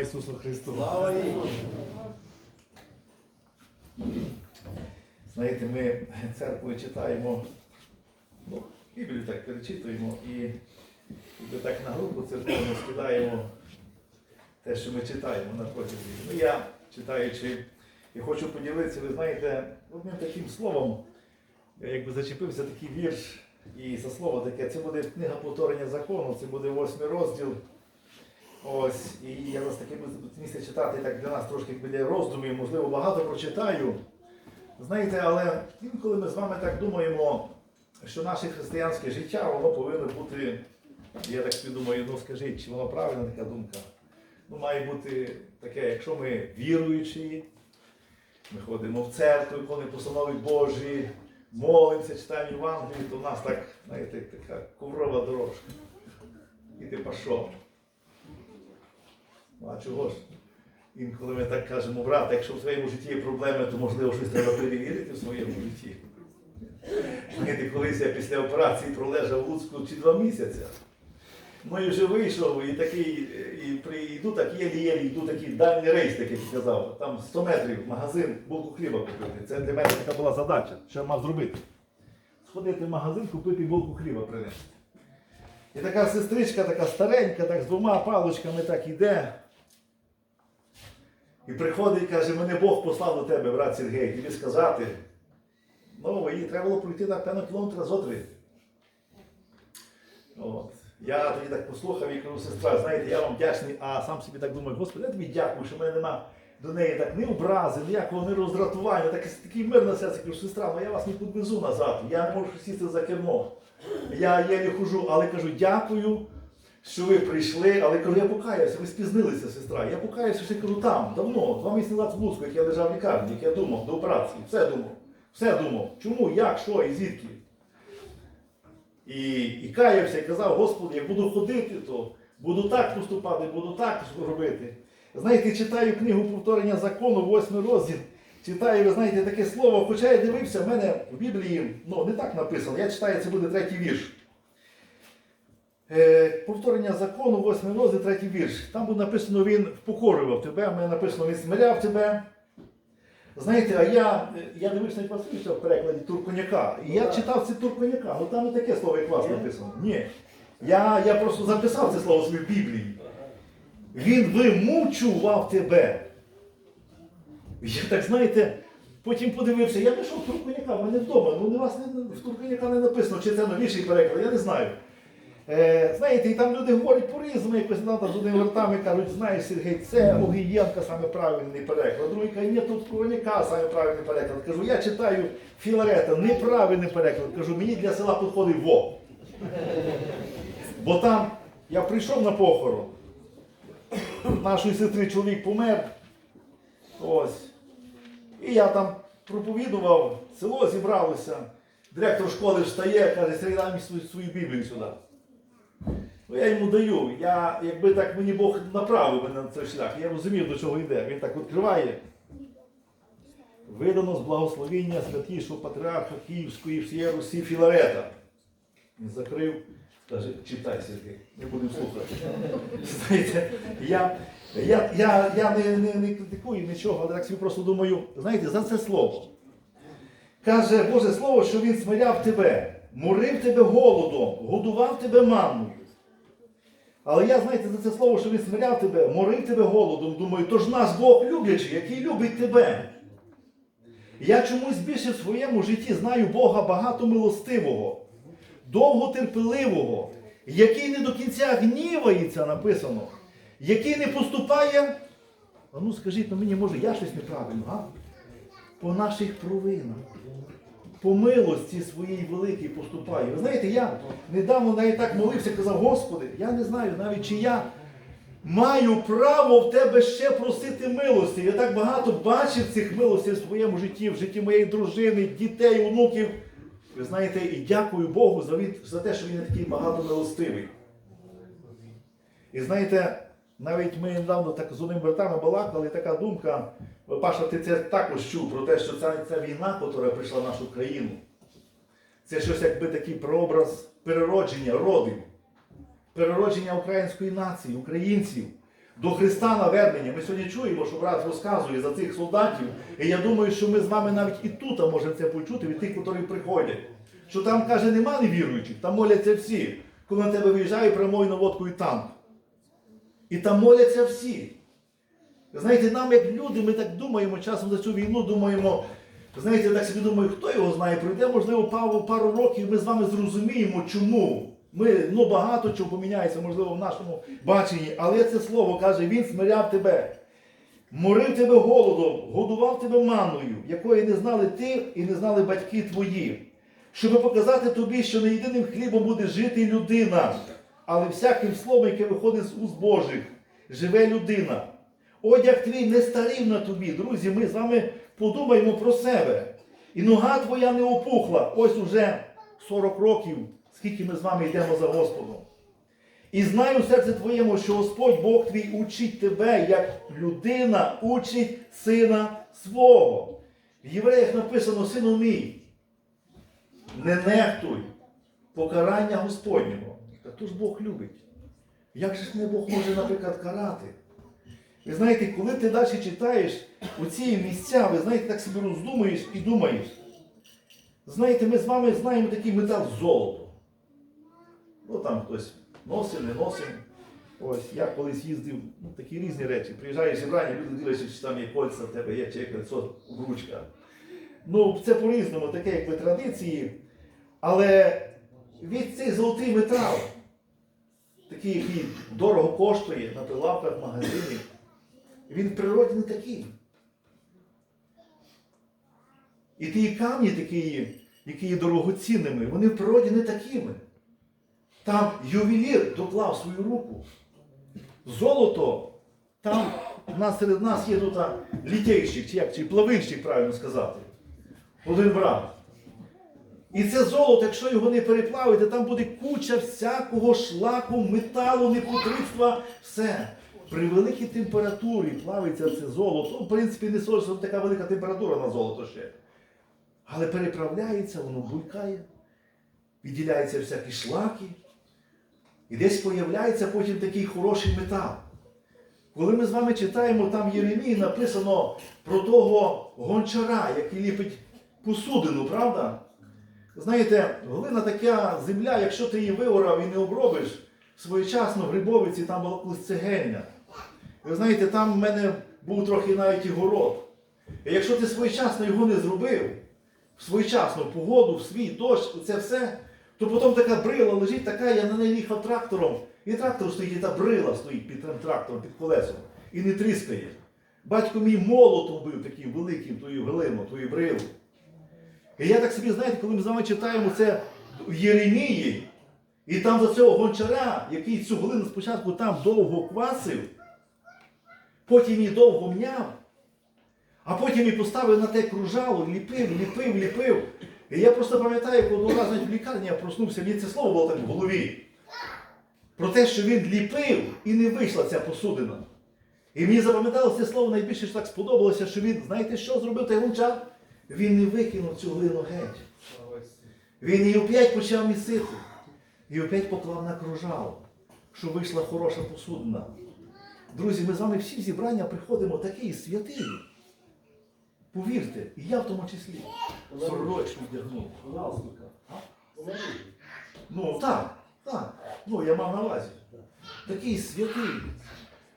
Ісусу Христу. Слава йому! Знаєте, ми церквою читаємо, ну, Біблію так перечитуємо і, і так на групу церковну скидаємо те, що ми читаємо на протязі. Ну, я читаючи і хочу поділитися, ви знаєте, одним таким словом, я якби зачепився такий вірш, і за слово таке, це буде книга повторення закону, це буде восьмий розділ. Ось, і я вас таки місце читати так для нас трошки біля роздумів, можливо, багато прочитаю. Знаєте, але інколи ми з вами так думаємо, що наше християнське життя воно повинно бути, я так думаю, ну скажіть, чи воно правильна така думка? Ну, має бути таке, якщо ми віруючі, ми ходимо в церкву, виконуємо постанови Божі, молимося, читаємо Євангелію, то в нас так, знаєте, така коврова дорожка. І ти пішов. А чого ж? Інколи ми так кажемо, брат, якщо в своєму житті є проблеми, то можливо щось треба перевірити в своєму житті. Знаєте, колись я після операції пролежав в Луцьку чи два місяці. Ну і вже вийшов, і такий, і прийду, так єлі-єлі, йду такий дальній рейс, такий сказав. Там 100 метрів, магазин, булку хліба купити. Це для мене така була задача, що я мав зробити. Сходити в магазин, купити булку хліба принести. І така сестричка, така старенька, так з двома палочками так іде. І приходить, і каже, мене Бог послав до тебе, брат Сергій, тобі сказати. Ну, їй треба було пройти на певно кілометра зо три. Я тоді так послухав і кажу, сестра, знаєте, я вам вдячний, а сам собі так думаю, Господи, я тобі дякую, що в мене нема до неї так ні образи, ніякого ні роздратування, так, такий мир на серці, кажу, сестра, ну я вас не підвезу назад, я не можу сісти за кермо. Я єлі хожу, але кажу, дякую, що ви прийшли, але кажу, я покаюся, ви спізнилися, сестра. Я покаюся, що я кажу там, давно, два місяці назад в Луцьку, як я лежав в лікарні, як я думав до операції, все думав. Все думав. Чому, як, що і звідки. І, і каявся, і казав, Господи, як буду ходити, то буду так поступати, буду так робити. Знаєте, читаю книгу повторення закону, восьмий розділ. Читаю, ви знаєте, таке слово, хоча я дивився, в мене в Біблії ну, не так написано, я читаю, це буде третій вірш. Е, повторення закону, восьмий розділ, третій вірш. Там буде написано, він впокорював тебе, в мене написано, він смиряв тебе. Знаєте, а я, я дивився на Васильовича в перекладі Турконяка. І я читав це Турконяка, ну там не таке слово, як вас написано. Ні. Я, я просто записав це слово собі в Біблії. Він вимучував тебе. Я так знаєте, потім подивився, я знайшов Турконяка, в мене вдома. Ну, у вас не, в Турконяка не написано, чи це новіший переклад, я не знаю. Е, знаєте, і там люди говорять по-різному, якось надо з одними ртами кажуть, знаєш, Сергій, це Огієнка саме правильний переклад. Другий каже, ні, тут Короняка саме правильний переклад. Кажу, я читаю Філарета, неправильний переклад. Кажу, мені для села підходить во. Бо там я прийшов на похорон, нашої сестри чоловік помер. Ось. І я там проповідував, село зібралося. Директор школи встає, каже, Сергій, дай мені свою Біблію сюди. Ну, я йому даю. Я, якби так мені Бог направив мене на цей шлях, я розумів, до чого йде. Він так відкриває. Видано з благословіння святішого патріарха Київської всієї Русі Філарета. Він закрив, каже, читай Сергій, не будемо слухати. Знаєте, я, я, я, я не, не, не критикую нічого, але так собі просто думаю, знаєте, за це слово. Каже Боже Слово, що Він смиряв тебе, морив тебе голодом, годував тебе манною. Але я, знаєте, за це слово, що він смиряв тебе, морив тебе голодом, думаю, то ж наш Бог люблячий, який любить тебе. Я чомусь більше в своєму житті знаю Бога багато милостивого, довготерпеливого, який не до кінця гнівається, написано, який не поступає. А ну скажіть, ну мені може я щось неправильно, а? По наших провинах по милості своїй великій поступаю. Ви знаєте, я недавно навіть так молився, казав, Господи, я не знаю навіть чи я маю право в тебе ще просити милості. Я так багато бачив цих милостей в своєму житті, в житті моєї дружини, дітей, онуків. Ви знаєте, і дякую Богу за, від, за те, що він такий багатомилостивий. І знаєте, навіть ми недавно так з одним братами балакали, така думка, Паша, ти це також чув про те, що ця, ця війна, яка прийшла в нашу країну, це щось якби такий прообраз переродження родів, переродження української нації, українців. до Христа навернення. Ми сьогодні чуємо, що брат розказує за цих солдатів. І я думаю, що ми з вами навіть і тут можемо це почути від тих, які приходять. Що там, каже, нема невіруючих, там моляться всі. Коли на тебе виїжджає прямою наводкою танк. І там моляться всі. Знаєте, нам, як люди, ми так думаємо часом за цю війну, думаємо, знаєте, я так собі думаю, хто його знає, пройде, можливо, пару, пару років, ми з вами зрозуміємо, чому. Ми ну, багато чого поміняється, можливо, в нашому баченні, але це слово каже, він смиряв тебе, морив тебе голодом, годував тебе манною, якої не знали ти і не знали батьки твої, щоб показати тобі, що не єдиним хлібом буде жити людина, але всяким словом, яке виходить з уст Божих, живе людина. Одяг твій не старів на тобі. Друзі, ми з вами подумаємо про себе. І нога твоя не опухла. Ось уже 40 років, скільки ми з вами йдемо за Господом. І знаю в серці твоєму, що Господь Бог твій учить тебе, як людина учить сина свого. В євреях написано, сину мій, не нехтуй покарання Господнього. Та то ж Бог любить. Як же ж не Бог може, наприклад, карати? Ви знаєте, коли ти далі читаєш оці місця, ви знаєте, так собі роздумуєш і думаєш. Знаєте, ми з вами знаємо такий метал золото. Ну там хтось носив, не носив. Ось я колись їздив, ну такі різні речі. Приїжджаєш зібрання, люди дивляться, чи там є кольця в тебе, є чи кольцо, ручка. Ну, це по-різному, таке якби традиції. Але від цей золотий метал, такий, який дорого коштує на прилавках, в магазині, він в природі не такий. І ті камні, такі, які є дорогоцінними, вони в природі не такими. Там ювелір доклав свою руку. Золото, там у нас серед нас є тут літейщик, чи як, чи плавильщик, правильно сказати. Один брат. І це золото, якщо його не переплавити, там буде куча всякого шлаку, металу, непотрібства, все. При великій температурі плавиться це золото. Ну, в принципі, не що така велика температура на золото ще. Але переправляється, воно булькає, відділяються всякі шлаки. І десь появляється потім такий хороший метал. Коли ми з вами читаємо, там Єремії написано про того гончара, який ліпить посудину, правда? Знаєте, глина така земля, якщо ти її виорав і не обробиш, своєчасно Грибовиці там була колись. Ви знаєте, там в мене був трохи навіть і город. І якщо ти своєчасно його не зробив, в своєчасну погоду, в свій дощ, це все, то потім така брила лежить, така, я на неї їхав трактором, і трактор стоїть, і та брила стоїть під трактором, під колесом, і не тріскає. Батько мій молотом бив таким великим тою глину, тою брилу. І я так собі, знаєте, коли ми з вами читаємо це в Єремії, і там за цього гончара, який цю глину спочатку там довго квасив, потім її довго мняв, а потім і поставив на те кружало, ліпив, ліпив, ліпив. І я просто пам'ятаю, як одного разу в лікарні я проснувся, мені це слово було так в голові. Про те, що він ліпив і не вийшла ця посудина. І мені запам'яталося це слово найбільше що так сподобалося, що він, знаєте, що зробив той гончар? Він не викинув цю глину геть. Він її опять почав місити. І опять поклав на кружало, щоб вийшла хороша посудина. Друзі, ми з вами всі зібрання приходимо такий святий. Повірте, і я в тому числі. Сорочку вдягнув. Ну так, так. Ну, я мав на увазі. Такий святий.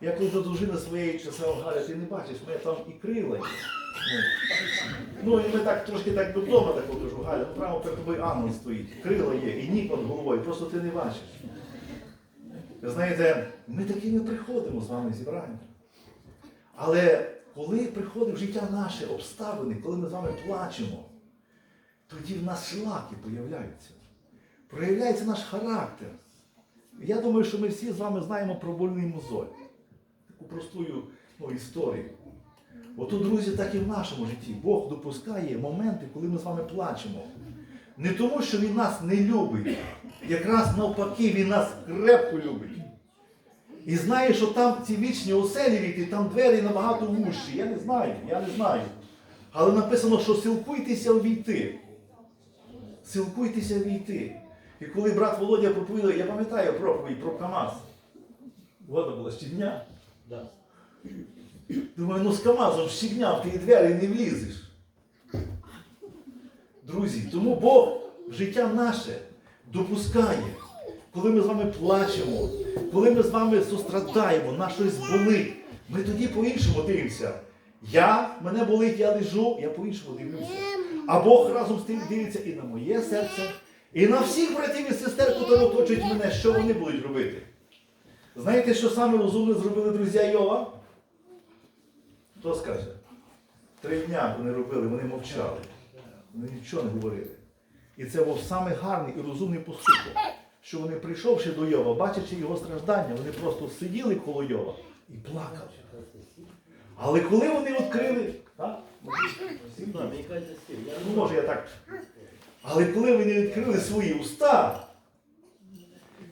Я коли до дружини своєї часов Галя, ти не бачиш, мене там і крила є. Ну, і ми так трошки так додому так кажу, Галя, ну прямо перед тобою ангел стоїть, крила є, і нік над головою, просто ти не бачиш. Ви знаєте, ми такими приходимо з вами зібрання. Але коли приходить в життя наше обставини, коли ми з вами плачемо, тоді в нас шлаки появляються. Проявляється наш характер. Я думаю, що ми всі з вами знаємо про больний мозоль. Таку простую ну, історію. Ото, друзі, так і в нашому житті. Бог допускає моменти, коли ми з вами плачемо. Не тому, що Він нас не любить. Якраз навпаки, Він нас крепко любить. І знає, що там ці вічні оселі війти, там двері набагато вущі. Я не знаю, я не знаю. Але написано, що силкуйтеся увійти. Силкуйтеся війти. І коли брат Володя проповідав, я пам'ятаю проповідь про КАМАЗ. Вода була щодня. Да. Думаю, ну з КАМАЗом щігня в ті двері не влізеш. Друзі, тому Бог життя наше допускає, коли ми з вами плачемо, коли ми з вами сострадаємо, на щось болить, ми тоді по-іншому дивимося. Я, мене болить, я лежу, я по-іншому дивлюся. А Бог разом з тим дивиться і на моє серце, і на всіх братів і сестер, які оточують мене, що вони будуть робити. Знаєте, що саме розумне зробили друзі Йова? Хто скаже? Три дня вони робили, вони мовчали. Вони нічого не говорили. І це був саме гарний і розумний поступок, що вони, прийшовши до Йова, бачачи його страждання, вони просто сиділи коло Йова і плакали. Але коли вони відкрили, так? Ну, може я так. Але коли вони відкрили свої уста,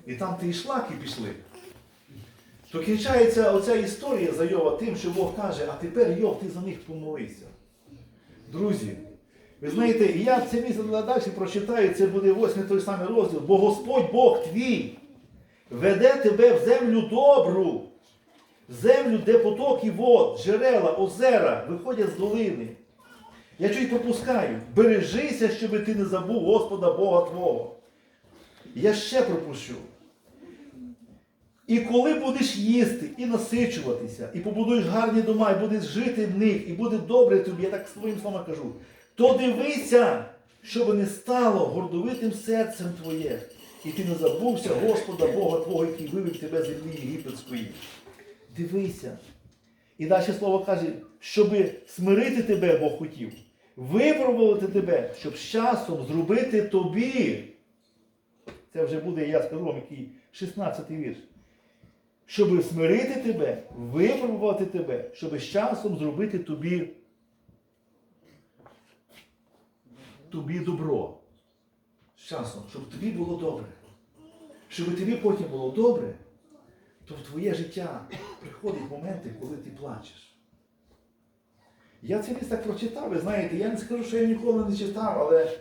і там ті шлаки пішли, то кінчається оця історія за Йова тим, що Бог каже, а тепер Йов, ти за них помолився. Друзі, ви знаєте, я це місце далі прочитаю, це буде восьмий той самий розділ, бо Господь Бог твій веде тебе в землю добру, землю, де потоки вод, джерела, озера виходять з долини. Я чуть пропускаю. Бережися, щоб ти не забув Господа Бога Твого. Я ще пропущу. І коли будеш їсти і насичуватися, і побудуєш гарні дома, і будеш жити в них, і буде добре тобі, я так своїм словом кажу, то дивися, щоб не стало гордовитим серцем твоє, і ти не забувся Господа Бога Твого, який вивів тебе з землі єгипетської. Дивися. І далі слово каже, щоб смирити тебе, Бог хотів, випробувати тебе, щоб з часом зробити тобі. Це вже буде, я скажу вам, який 16 вірш. Щоб смирити тебе, випробувати тебе, щоб з часом зробити тобі. Тобі добро. З часом, щоб тобі було добре. Щоб тобі потім було добре, то в твоє життя приходять моменти, коли ти плачеш. Я це лист так прочитав, ви знаєте, я не скажу, що я ніколи не читав, але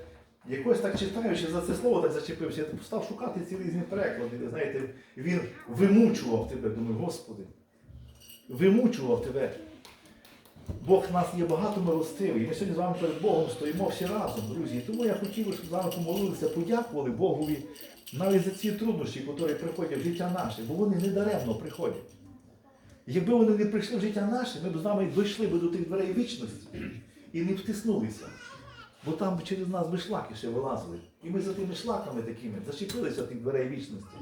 якось так читаючи за це слово так зачепився, я став шукати ці різні переклади. Ви знаєте, він вимучував тебе, думаю, Господи, вимучував тебе. Бог в нас є багато милостивий. Ми сьогодні з вами перед Богом стоїмо всі разом, друзі. Тому я хотів, щоб з вами помолилися, подякували Богові навіть за ці труднощі, які приходять в життя наше, бо вони не даремно приходять. Якби вони не прийшли в життя наше, ми б з вами дійшли би до тих дверей вічності і не втиснулися. Бо там через нас би шлаки ще вилазили. І ми за тими шлаками такими зачепилися тих дверей вічності.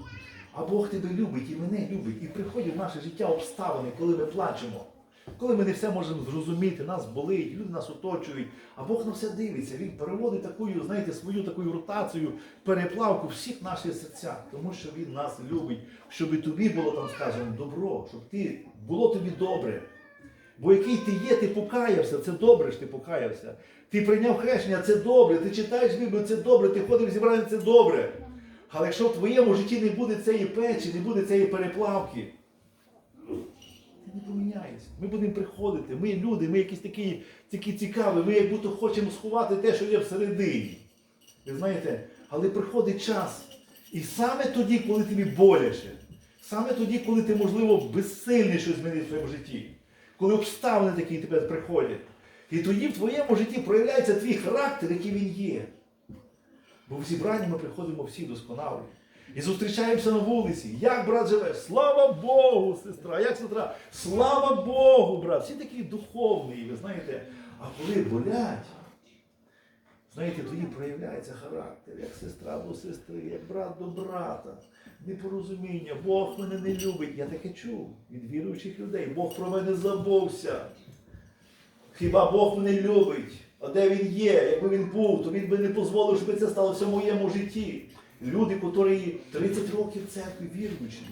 А Бог тебе любить і мене любить. І приходять в наше життя обставини, коли ми плачемо. Коли ми не все можемо зрозуміти, нас болить, люди нас оточують, а Бог на все дивиться. Він переводить таку, знаєте, свою таку ротацію, переплавку всіх наших серцях, тому що Він нас любить, щоб і тобі було там скажемо добро, щоб ти було тобі добре. Бо який ти є, ти покаявся, це добре, що ти покаявся. Ти прийняв хрещення, це добре, ти читаєш Біблію, це добре, ти ходиш зібрання, це добре. Але якщо в твоєму житті не буде цієї печі, не буде цієї переплавки, не поміняєшся. Ми будемо приходити, ми люди, ми якісь такі, такі цікаві, ми як будто хочемо сховати те, що є всередині. Ви знаєте, але приходить час. І саме тоді, коли тобі боляче, саме тоді, коли ти, можливо, безсильний щось змінити в своєму житті, коли обставини такі тебе приходять, і тоді в твоєму житті проявляється твій характер, який він є. Бо в зібранні ми приходимо всі досконалі. І зустрічаємося на вулиці. Як брат живе? Слава Богу, сестра! Як сестра? Слава Богу, брат! Всі такі духовні, ви знаєте. А коли болять, знаєте, тоді проявляється характер, як сестра до сестри, як брат до брата. Непорозуміння, Бог мене не любить. Я таке чув від віруючих людей. Бог про мене забувся. Хіба Бог мене любить? А де він є? Якби він був, то він би не дозволив, щоб це сталося в моєму житті. Люди, які 30 років в церкві віруючі,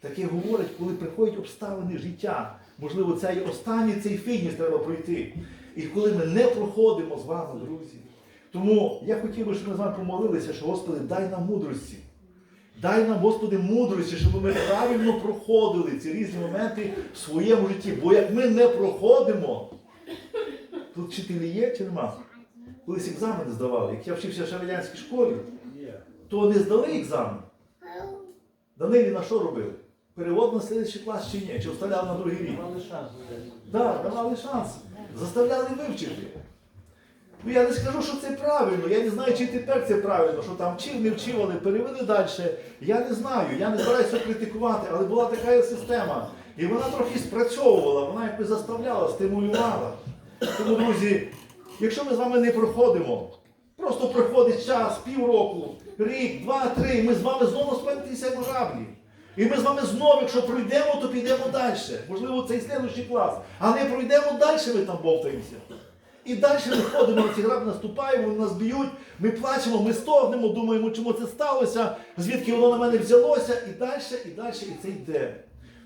таке говорять, коли приходять обставини життя. Можливо, цей останній цей фініш треба пройти. І коли ми не проходимо з вами, друзі. Тому я хотів би, щоб ми з вами помолилися, що Господи, дай нам мудрості. Дай нам, Господи, мудрості, щоб ми правильно проходили ці різні моменти в своєму житті. Бо як ми не проходимо, тут вчителі є чи нема? Колись екзамени здавали. Як я вчився в радянській школі. То не здали екзамен. Данилі на що робили? перевод на слідчий клас чи ні, чи вставляли на другий рік. Мали шанс. Так, давали шанс. Заставляли вивчити. Ну я не скажу, що це правильно. Я не знаю, чи тепер це правильно, що там вчив, не вчив, але перевели далі. Я не знаю, я не збираюся критикувати, але була така система. І вона трохи спрацьовувала, вона якось заставляла, стимулювала. Тому, друзі, якщо ми з вами не проходимо, просто проходить час, півроку, рік, два, три, ми з вами знову спитися в граблі. І ми з вами знову, якщо пройдемо, то підемо далі. Можливо, цей слідуючий клас. А не пройдемо далі, ми там бовтаємося. І далі ми ходимо ці граблі, наступаємо, вони нас б'ють, ми плачемо, ми стогнемо, думаємо, чому це сталося, звідки воно на мене взялося, і далі, і далі, і це йде.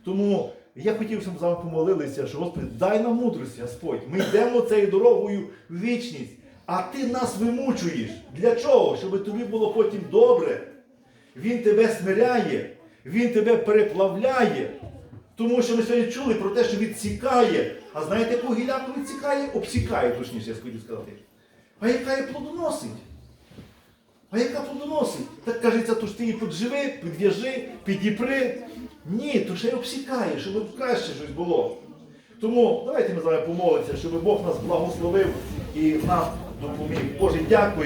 Тому я хотів, щоб з вами помолилися, що Господи, дай нам мудрості, Господь. Ми йдемо цією дорогою в вічність, а ти нас вимучуєш. Для чого? Щоб тобі було потім добре. Він тебе смиряє, він тебе переплавляє. Тому що ми сьогодні чули про те, що відсікає. А знаєте, яку гіляку відсікає? Обсікає, точніше, я хотів сказати. А яка є плодоносить? А яка плодоносить? Так кажеться, то ж ти її подживи, підв'яжи, підіпри. Ні, то ще й обсікає, щоб краще щось було. Тому давайте ми з вами помолимося, щоб Бог нас благословив і нам допоміг. Боже, дякую.